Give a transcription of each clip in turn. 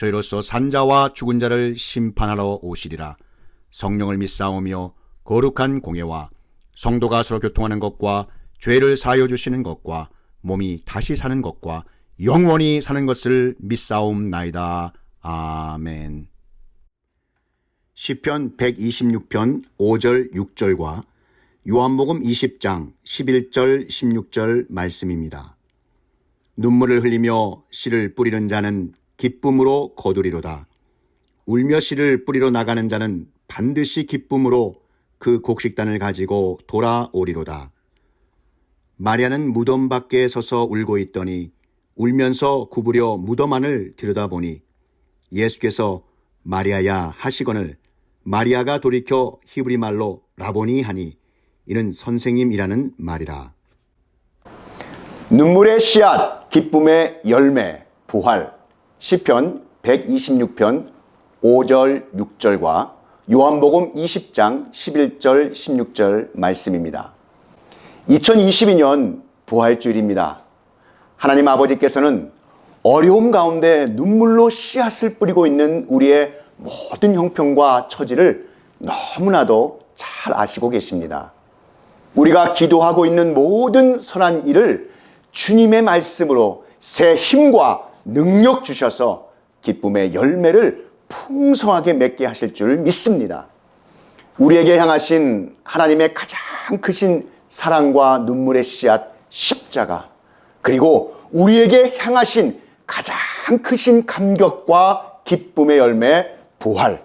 저희로서 산자와 죽은 자를 심판하러 오시리라. 성령을 믿사오며 거룩한 공예와 성도가 서로 교통하는 것과 죄를 사하여 주시는 것과 몸이 다시 사는 것과 영원히 사는 것을 믿사옵나이다. 아멘. 시편 126편 5절 6절과 요한복음 20장 11절 16절 말씀입니다. 눈물을 흘리며 씨를 뿌리는 자는 기쁨으로 거두리로다. 울며 씨를 뿌리러 나가는 자는 반드시 기쁨으로 그 곡식단을 가지고 돌아오리로다. 마리아는 무덤 밖에 서서 울고 있더니 울면서 구부려 무덤 안을 들여다보니 예수께서 마리아야 하시거늘 마리아가 돌이켜 히브리 말로 라보니 하니 이는 선생님이라는 말이라. 눈물의 씨앗, 기쁨의 열매, 부활. 시편 126편 5절 6절과 요한복음 20장 11절 16절 말씀입니다. 2022년 부활주일입니다. 하나님 아버지께서는 어려움 가운데 눈물로 씨앗을 뿌리고 있는 우리의 모든 형편과 처지를 너무나도 잘 아시고 계십니다. 우리가 기도하고 있는 모든 선한 일을 주님의 말씀으로 새 힘과 능력 주셔서 기쁨의 열매를 풍성하게 맺게 하실 줄 믿습니다. 우리에게 향하신 하나님의 가장 크신 사랑과 눈물의 씨앗 십자가 그리고 우리에게 향하신 가장 크신 감격과 기쁨의 열매 부활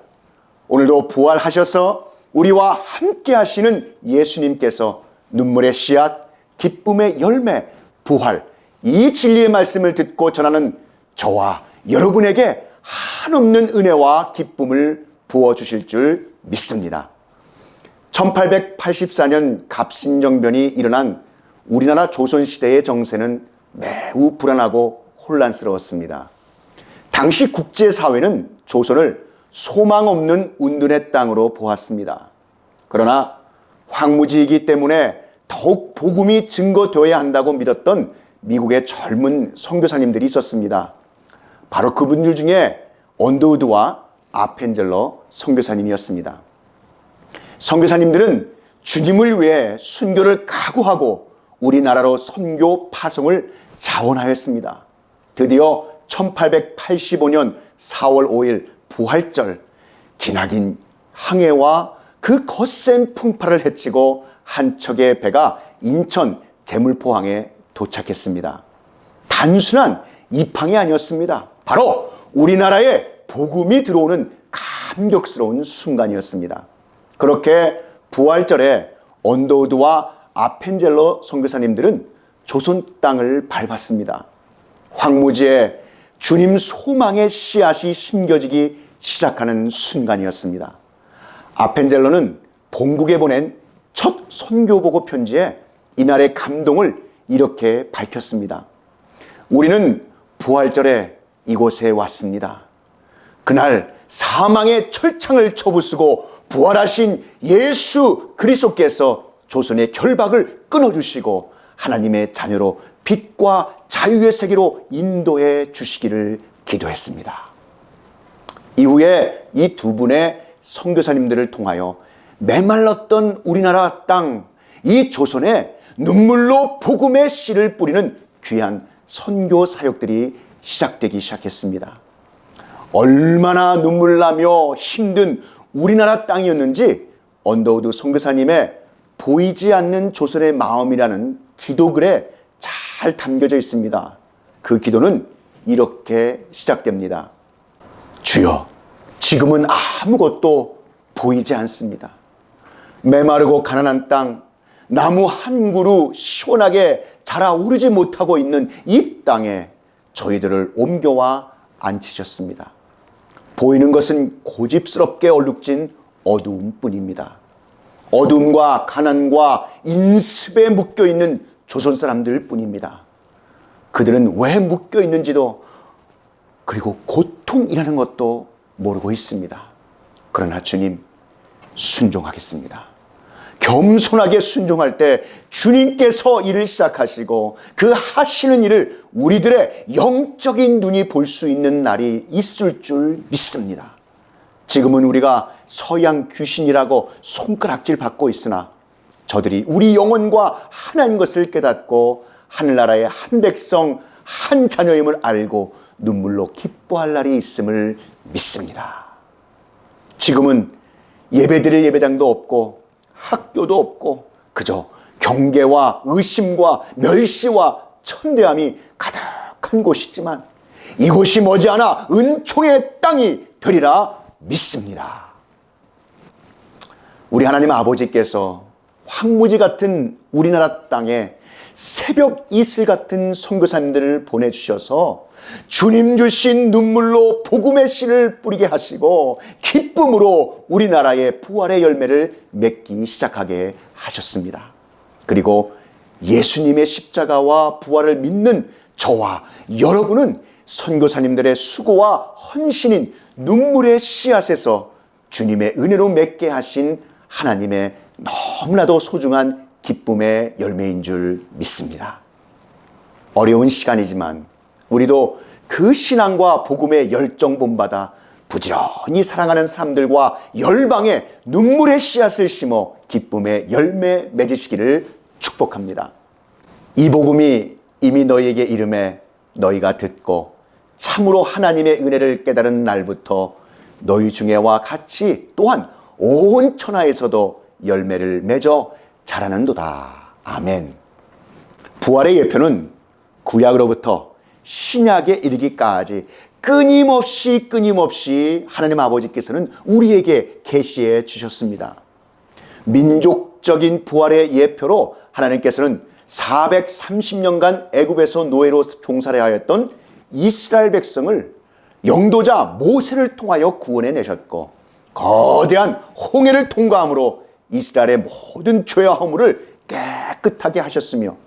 오늘도 부활하셔서 우리와 함께 하시는 예수님께서 눈물의 씨앗 기쁨의 열매 부활 이 진리의 말씀을 듣고 전하는 저와 여러분에게 한없는 은혜와 기쁨을 부어주실 줄 믿습니다. 1884년 갑신정변이 일어난 우리나라 조선시대의 정세는 매우 불안하고 혼란스러웠습니다. 당시 국제사회는 조선을 소망 없는 운둔의 땅으로 보았습니다. 그러나 황무지이기 때문에 더욱 복음이 증거되어야 한다고 믿었던 미국의 젊은 선교사님들이 있었습니다. 바로 그분들 중에 언더우드와 아펜젤러 선교사님이었습니다. 선교사님들은 주님을 위해 순교를 각오하고 우리나라로 선교 파송을 자원하였습니다. 드디어 1885년 4월 5일 부활절 기나긴 항해와 그 거센 풍파를 헤치고 한 척의 배가 인천 제물포항에 도착했습니다. 단순한 입항이 아니었습니다. 바로 우리나라에 복음이 들어오는 감격스러운 순간이었습니다. 그렇게 부활절에 언더우드와 아펜젤러 선교사님들은 조선 땅을 밟았습니다. 황무지에 주님 소망의 씨앗이 심겨지기 시작하는 순간이었습니다. 아펜젤러는 본국에 보낸 첫 선교보고 편지에 이날의 감동을 이렇게 밝혔습니다. 우리는 부활절에 이곳에 왔습니다. 그날 사망의 철창을 쳐부수고 부활하신 예수 그리스도께서 조선의 결박을 끊어주시고 하나님의 자녀로 빛과 자유의 세계로 인도해 주시기를 기도했습니다. 이후에 이 두 분의 선교사님들을 통하여 메말랐던 우리나라 땅, 이 조선에 눈물로 복음의 씨를 뿌리는 귀한 선교 사역들이 시작되기 시작했습니다. 얼마나 눈물 나며 힘든 우리나라 땅이었는지 언더우드 선교사님의 보이지 않는 조선의 마음이라는 기도글에 잘 담겨져 있습니다. 그 기도는 이렇게 시작됩니다. 주여, 지금은 아무것도 보이지 않습니다. 메마르고 가난한 땅, 나무 한 그루 시원하게 자라오르지 못하고 있는 이 땅에 저희들을 옮겨와 앉히셨습니다. 보이는 것은 고집스럽게 얼룩진 어두움뿐입니다. 어둠과 가난과 인습에 묶여 있는 조선 사람들 뿐입니다. 그들은 왜 묶여 있는지도 그리고 고통이라는 것도 모르고 있습니다. 그러나 주님 순종하겠습니다. 겸손하게 순종할 때 주님께서 일을 시작하시고 그 하시는 일을 우리들의 영적인 눈이 볼 수 있는 날이 있을 줄 믿습니다. 지금은 우리가 서양 귀신이라고 손가락질 받고 있으나 저들이 우리 영혼과 하나인 것을 깨닫고 하늘나라의 한 백성, 한 자녀임을 알고 눈물로 기뻐할 날이 있음을 믿습니다. 지금은 예배드릴 예배당도 없고 학교도 없고 그저 경계와 의심과 멸시와 천대함이 가득한 곳이지만 이곳이 머지않아 은총의 땅이 되리라 믿습니다. 우리 하나님 아버지께서 황무지 같은 우리나라 땅에 새벽 이슬 같은 선교사님들을 보내주셔서 주님 주신 눈물로 복음의 씨를 뿌리게 하시고 기쁨으로 우리나라의 부활의 열매를 맺기 시작하게 하셨습니다. 그리고 예수님의 십자가와 부활을 믿는 저와 여러분은 선교사님들의 수고와 헌신인 눈물의 씨앗에서 주님의 은혜로 맺게 하신 하나님의 너무나도 소중한 기쁨의 열매인 줄 믿습니다. 어려운 시간이지만 우리도 그 신앙과 복음의 열정 본받아 부지런히 사랑하는 사람들과 열방에 눈물의 씨앗을 심어 기쁨의 열매 맺으시기를 축복합니다. 이 복음이 이미 너희에게 이름에 너희가 듣고 참으로 하나님의 은혜를 깨달은 날부터 너희 중에와 같이 또한 온 천하에서도 열매를 맺어 자라는도다. 아멘. 부활의 예표는 구약으로부터 신약에 이르기까지 끊임없이 끊임없이 하나님 아버지께서는 우리에게 계시해 주셨습니다. 민족적인 부활의 예표로 하나님께서는 430년간 애굽에서 노예로 종살해 하였던 이스라엘 백성을 영도자 모세를 통하여 구원해 내셨고 거대한 홍해를 통과함으로 이스라엘의 모든 죄와 허물을 깨끗하게 하셨으며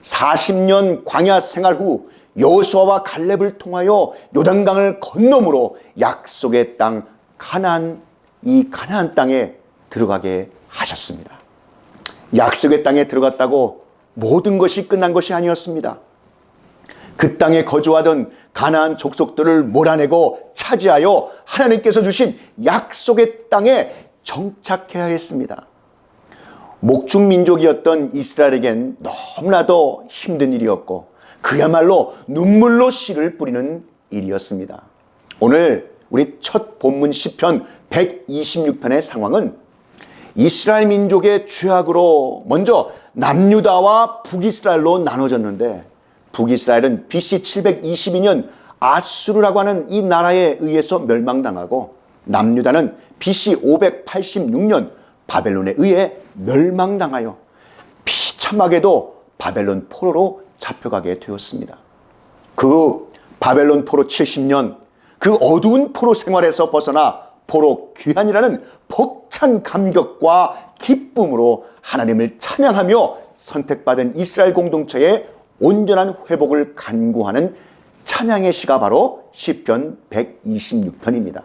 40년 광야 생활 후 여호수아와 갈렙을 통하여 요단강을 건너므로 약속의 땅 가나안 이 가나안 땅에 들어가게 하셨습니다. 약속의 땅에 들어갔다고 모든 것이 끝난 것이 아니었습니다. 그 땅에 거주하던 가나안 족속들을 몰아내고 차지하여 하나님께서 주신 약속의 땅에 정착해야 했습니다. 목중 민족이었던 이스라엘에겐 너무나도 힘든 일이었고 그야말로 눈물로 씨를 뿌리는 일이었습니다. 오늘 우리 첫 본문 시편 126편의 상황은 이스라엘 민족의 죄악으로 먼저 남유다와 북이스라엘로 나눠졌는데 북이스라엘은 BC 722년 아수르라고 하는 이 나라에 의해서 멸망당하고 남유다는 BC 586년 바벨론에 의해 멸망당하여 비참하게도 바벨론 포로로 잡혀가게 되었습니다. 그 바벨론 포로 70년 그 어두운 포로 생활에서 벗어나 포로 귀환이라는 벅찬 감격과 기쁨으로 하나님을 찬양하며 선택받은 이스라엘 공동체의 온전한 회복을 간구하는 찬양의 시가 바로 시편 126편입니다.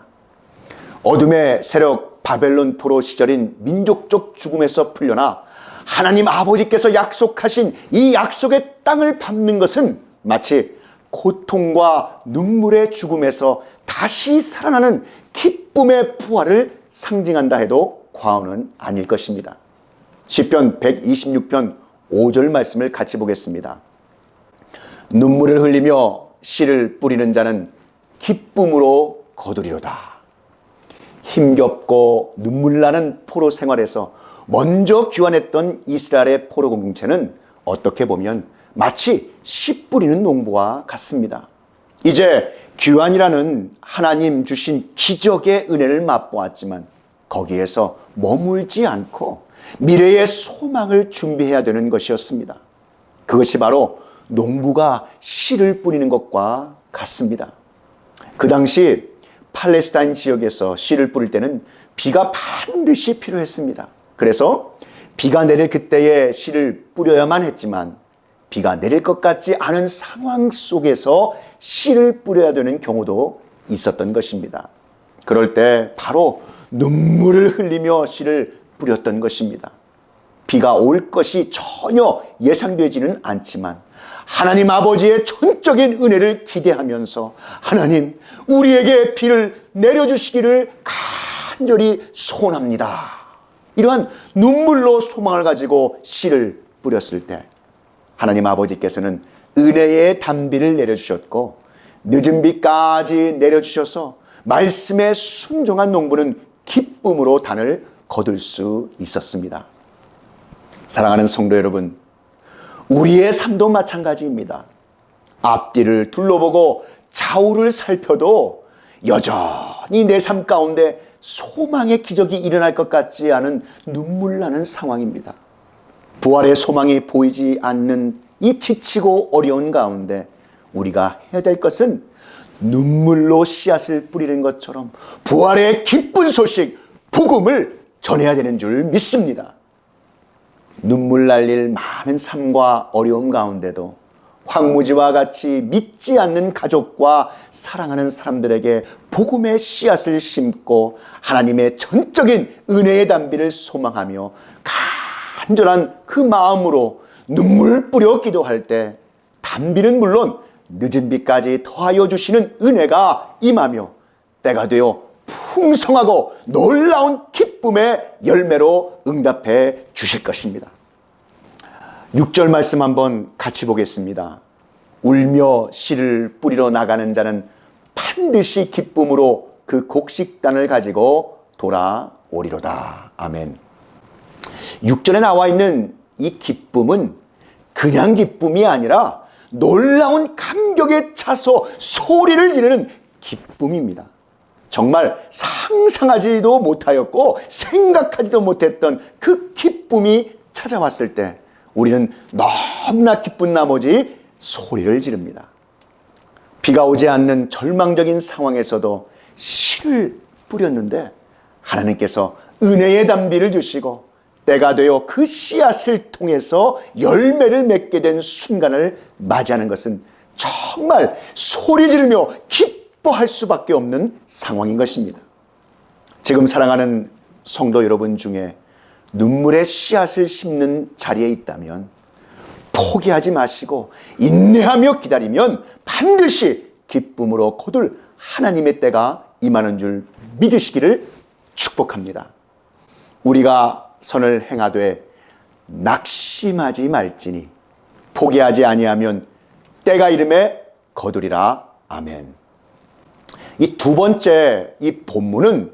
어둠의 세력 바벨론 포로 시절인 민족적 죽음에서 풀려나 하나님 아버지께서 약속하신 이 약속의 땅을 밟는 것은 마치 고통과 눈물의 죽음에서 다시 살아나는 기쁨의 부활을 상징한다 해도 과언은 아닐 것입니다. 시편 126편 5절 말씀을 같이 보겠습니다. 눈물을 흘리며 씨를 뿌리는 자는 기쁨으로 거두리로다. 힘겹고 눈물 나는 포로 생활에서 먼저 귀환했던 이스라엘의 포로 공동체는 어떻게 보면 마치 씨 뿌리는 농부와 같습니다. 이제 귀환이라는 하나님 주신 기적의 은혜를 맛보았지만 거기에서 머물지 않고 미래의 소망을 준비해야 되는 것이었습니다. 그것이 바로 농부가 씨를 뿌리는 것과 같습니다. 그 당시 팔레스타인 지역에서 씨를 뿌릴 때는 비가 반드시 필요했습니다. 그래서 비가 내릴 그때에 씨를 뿌려야만 했지만 비가 내릴 것 같지 않은 상황 속에서 씨를 뿌려야 되는 경우도 있었던 것입니다. 그럴 때 바로 눈물을 흘리며 씨를 뿌렸던 것입니다. 비가 올 것이 전혀 예상되지는 않지만 하나님 아버지의 전적인 은혜를 기대하면서 하나님 우리에게 비를 내려주시기를 간절히 소원합니다. 이러한 눈물로 소망을 가지고 씨를 뿌렸을 때 하나님 아버지께서는 은혜의 단비를 내려주셨고 늦은 비까지 내려주셔서 말씀에 순종한 농부는 기쁨으로 단을 거둘 수 있었습니다. 사랑하는 성도 여러분, 우리의 삶도 마찬가지입니다. 앞뒤를 둘러보고 좌우를 살펴도 여전히 내 삶 가운데 소망의 기적이 일어날 것 같지 않은 눈물 나는 상황입니다. 부활의 소망이 보이지 않는 이 지치고 어려운 가운데 우리가 해야 될 것은 눈물로 씨앗을 뿌리는 것처럼 부활의 기쁜 소식, 복음을 전해야 되는 줄 믿습니다. 눈물 날릴 많은 삶과 어려움 가운데도 황무지와 같이 믿지 않는 가족과 사랑하는 사람들에게 복음의 씨앗을 심고 하나님의 전적인 은혜의 단비를 소망하며 간절한 그 마음으로 눈물 뿌려 기도할 때 단비는 물론 늦은 비까지 더하여 주시는 은혜가 임하며 때가 되어 풍성하고 놀라운 기쁨의 열매로 응답해 주실 것입니다. 6절 말씀 한번 같이 보겠습니다. 울며 씨를 뿌리러 나가는 자는 반드시 기쁨으로 그 곡식단을 가지고 돌아오리로다. 아멘. 6절에 나와 있는 이 기쁨은 그냥 기쁨이 아니라 놀라운 감격에 차서 소리를 지르는 기쁨입니다. 정말 상상하지도 못하였고 생각하지도 못했던 그 기쁨이 찾아왔을 때 우리는 너무나 기쁜 나머지 소리를 지릅니다. 비가 오지 않는 절망적인 상황에서도 씨를 뿌렸는데 하나님께서 은혜의 단비를 주시고 때가 되어 그 씨앗을 통해서 열매를 맺게 된 순간을 맞이하는 것은 정말 소리 지르며 기 뻐할 수밖에 없는 상황인 것입니다. 지금 사랑하는 성도 여러분 중에 눈물의 씨앗을 심는 자리에 있다면 포기하지 마시고 인내하며 기다리면 반드시 기쁨으로 거둘 하나님의 때가 임하는 줄 믿으시기를 축복합니다. 우리가 선을 행하되 낙심하지 말지니 포기하지 아니하면 때가 이름에 거두리라 아멘. 이 두 번째 이 본문은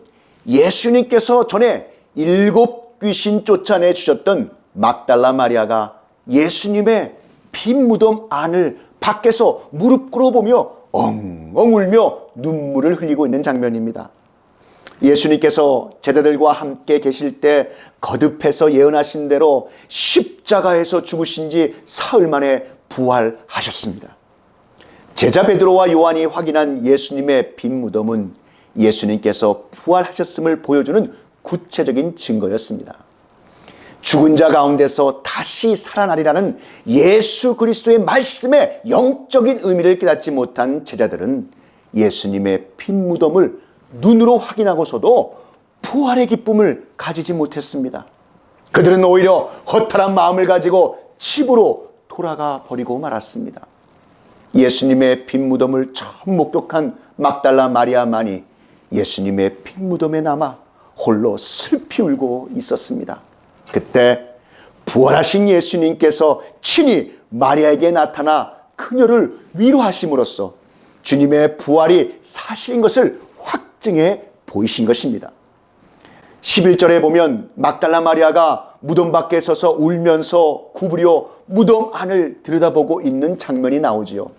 예수님께서 전에 일곱 귀신 쫓아내 주셨던 막달라 마리아가 예수님의 빈 무덤 안을 밖에서 무릎 꿇어보며 엉엉 울며 눈물을 흘리고 있는 장면입니다. 예수님께서 제자들과 함께 계실 때 거듭해서 예언하신 대로 십자가에서 죽으신 지 사흘 만에 부활하셨습니다. 제자 베드로와 요한이 확인한 예수님의 빈 무덤은 예수님께서 부활하셨음을 보여주는 구체적인 증거였습니다. 죽은 자 가운데서 다시 살아나리라는 예수 그리스도의 말씀의 영적인 의미를 깨닫지 못한 제자들은 예수님의 빈 무덤을 눈으로 확인하고서도 부활의 기쁨을 가지지 못했습니다. 그들은 오히려 허탈한 마음을 가지고 집으로 돌아가 버리고 말았습니다. 예수님의 빈 무덤을 처음 목격한 막달라 마리아만이 예수님의 빈 무덤에 남아 홀로 슬피 울고 있었습니다. 그때 부활하신 예수님께서 친히 마리아에게 나타나 그녀를 위로하심으로써 주님의 부활이 사실인 것을 확증해 보이신 것입니다. 11절에 보면 막달라 마리아가 무덤 밖에 서서 울면서 구부려 무덤 안을 들여다보고 있는 장면이 나오지요.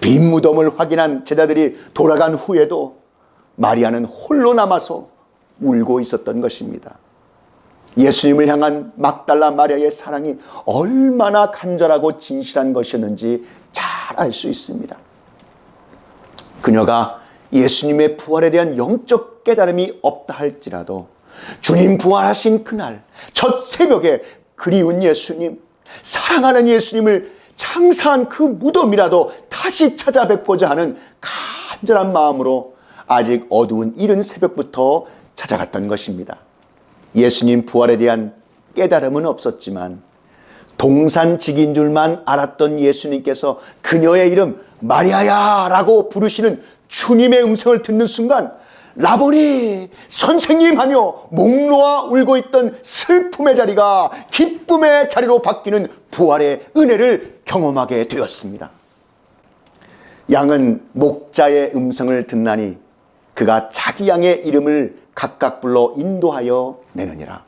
빈 무덤을 확인한 제자들이 돌아간 후에도 마리아는 홀로 남아서 울고 있었던 것입니다. 예수님을 향한 막달라 마리아의 사랑이 얼마나 간절하고 진실한 것이었는지 잘 알 수 있습니다. 그녀가 예수님의 부활에 대한 영적 깨달음이 없다 할지라도 주님 부활하신 그날 첫 새벽에 그리운 예수님 사랑하는 예수님을 장사한 그 무덤이라도 다시 찾아뵙고자 하는 간절한 마음으로 아직 어두운 이른 새벽부터 찾아갔던 것입니다. 예수님 부활에 대한 깨달음은 없었지만 동산직인 줄만 알았던 예수님께서 그녀의 이름 마리아야 라고 부르시는 주님의 음성을 듣는 순간 라보니 선생님 하며 목 놓아 울고 있던 슬픔의 자리가 기쁨의 자리로 바뀌는 부활의 은혜를 경험하게 되었습니다. 양은 목자의 음성을 듣나니 그가 자기 양의 이름을 각각 불러 인도하여 내느니라.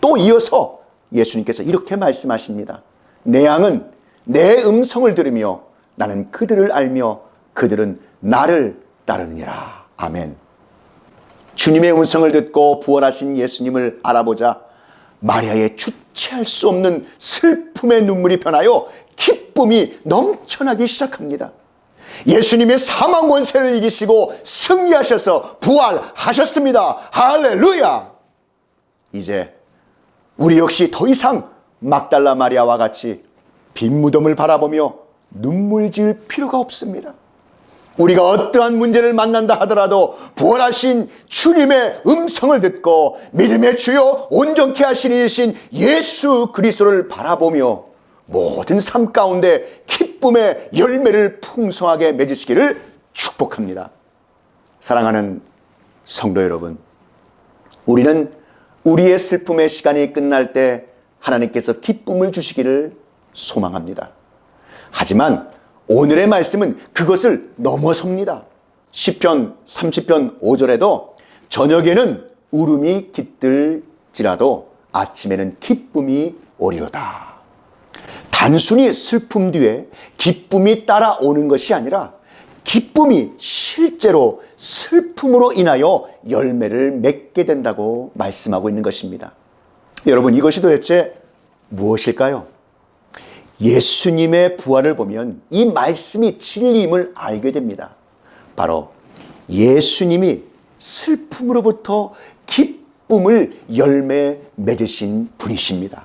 또 이어서 예수님께서 이렇게 말씀하십니다. 내 양은 내 음성을 들으며 나는 그들을 알며 그들은 나를 따르느니라. 아멘. 주님의 음성을 듣고 부활하신 예수님을 알아보자 마리아의 주체할 수 없는 슬픔의 눈물이 변하여 기쁨이 넘쳐나기 시작합니다. 예수님의 사망 권세를 이기시고 승리하셔서 부활하셨습니다. 할렐루야! 이제 우리 역시 더 이상 막달라 마리아와 같이 빈 무덤을 바라보며 눈물 지을 필요가 없습니다. 우리가 어떠한 문제를 만난다 하더라도 부활하신 주님의 음성을 듣고 믿음의 주요 온전케 하신 이신 예수 그리스도를 바라보며 모든 삶 가운데 기쁨의 열매를 풍성하게 맺으시기를 축복합니다. 사랑하는 성도 여러분, 우리는 우리의 슬픔의 시간이 끝날 때 하나님께서 기쁨을 주시기를 소망합니다. 하지만 오늘의 말씀은 그것을 넘어섭니다. 10편 30편 5절에도 저녁에는 울음이 깃들지라도 아침에는 기쁨이 오리로다. 단순히 슬픔 뒤에 기쁨이 따라오는 것이 아니라 기쁨이 실제로 슬픔으로 인하여 열매를 맺게 된다고 말씀하고 있는 것입니다. 여러분 이것이 도대체 무엇일까요? 예수님의 부활을 보면 이 말씀이 진리임을 알게 됩니다. 바로 예수님이 슬픔으로부터 기쁨을 열매 맺으신 분이십니다.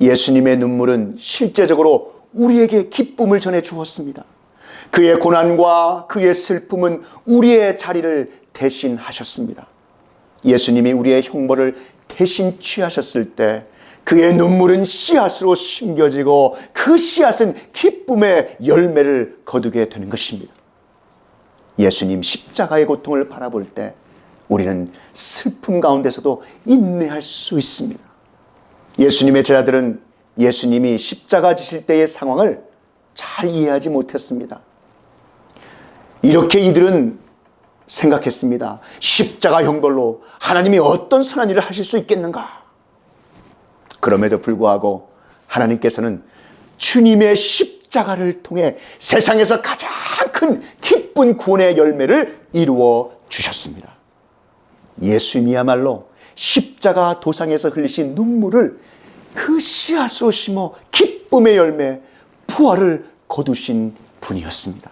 예수님의 눈물은 실제적으로 우리에게 기쁨을 전해 주었습니다. 그의 고난과 그의 슬픔은 우리의 자리를 대신하셨습니다. 예수님이 우리의 형벌을 대신 취하셨을 때 그의 눈물은 씨앗으로 심겨지고 그 씨앗은 기쁨의 열매를 거두게 되는 것입니다. 예수님 십자가의 고통을 바라볼 때 우리는 슬픔 가운데서도 인내할 수 있습니다. 예수님의 제자들은 예수님이 십자가 지실 때의 상황을 잘 이해하지 못했습니다. 이렇게 이들은 생각했습니다. 십자가 형벌로 하나님이 어떤 선한 일을 하실 수 있겠는가? 그럼에도 불구하고 하나님께서는 주님의 십자가를 통해 세상에서 가장 큰 기쁜 구원의 열매를 이루어 주셨습니다. 예수님이야말로 십자가 도상에서 흘리신 눈물을 그 씨앗으로 심어 기쁨의 열매, 부활을 거두신 분이었습니다.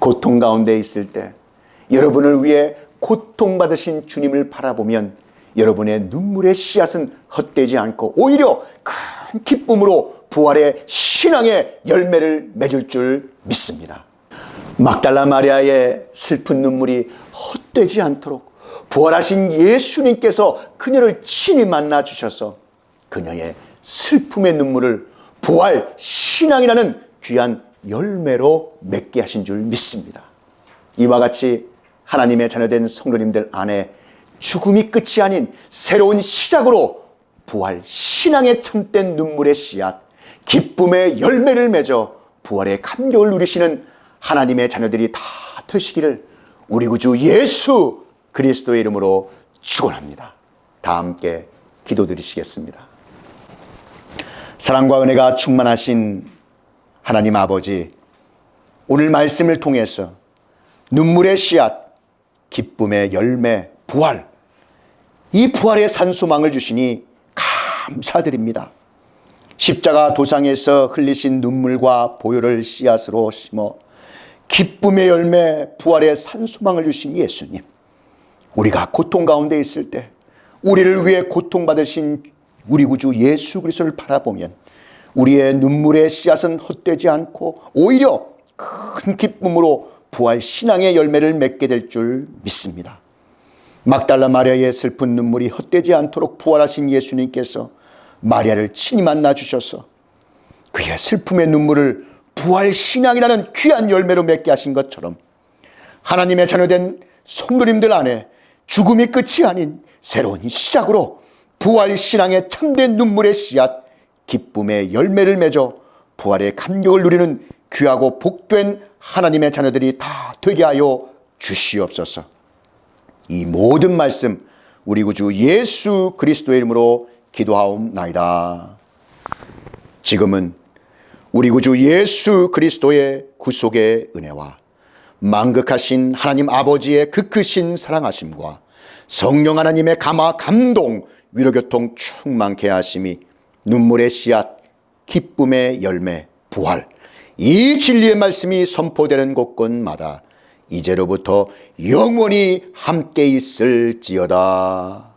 고통 가운데 있을 때 여러분을 위해 고통받으신 주님을 바라보면 여러분의 눈물의 씨앗은 헛되지 않고 오히려 큰 기쁨으로 부활의 신앙의 열매를 맺을 줄 믿습니다. 막달라 마리아의 슬픈 눈물이 헛되지 않도록 부활하신 예수님께서 그녀를 친히 만나 주셔서 그녀의 슬픔의 눈물을 부활 신앙이라는 귀한 열매로 맺게 하신 줄 믿습니다. 이와 같이 하나님의 자녀된 성도님들 안에 죽음이 끝이 아닌 새로운 시작으로 부활 신앙의 참된 눈물의 씨앗, 기쁨의 열매를 맺어 부활의 감격을 누리시는 하나님의 자녀들이 다 되시기를 우리 구주 예수 그리스도의 이름으로 축원합니다. 다 함께 기도드리시겠습니다. 사랑과 은혜가 충만하신 하나님 아버지, 오늘 말씀을 통해서 눈물의 씨앗, 기쁨의 열매, 부활, 이 부활의 산소망을 주시니 감사드립니다. 십자가 도상에서 흘리신 눈물과 보혈을 씨앗으로 심어 기쁨의 열매, 부활의 산소망을 주신 예수님. 우리가 고통 가운데 있을 때 우리를 위해 고통받으신 우리 구주 예수 그리스도를 바라보면 우리의 눈물의 씨앗은 헛되지 않고 오히려 큰 기쁨으로 부활 신앙의 열매를 맺게 될 줄 믿습니다. 막달라 마리아의 슬픈 눈물이 헛되지 않도록 부활하신 예수님께서 마리아를 친히 만나 주셔서 그의 슬픔의 눈물을 부활 신앙이라는 귀한 열매로 맺게 하신 것처럼 하나님의 자녀된 성도님들 안에 죽음이 끝이 아닌 새로운 시작으로 부활 신앙의 참된 눈물의 씨앗, 기쁨의 열매를 맺어 부활의 감격을 누리는 귀하고 복된 하나님의 자녀들이 다 되게 하여 주시옵소서. 이 모든 말씀 우리 구주 예수 그리스도의 이름으로 기도하옵나이다. 지금은 우리 구주 예수 그리스도의 구속의 은혜와 망극하신 하나님 아버지의 그 크신 사랑하심과 성령 하나님의 감화 감동 위로교통 충만케 하심이 눈물의 씨앗 기쁨의 열매 부활 이 진리의 말씀이 선포되는 곳곳마다 이제로부터 영원히 함께 있을지어다.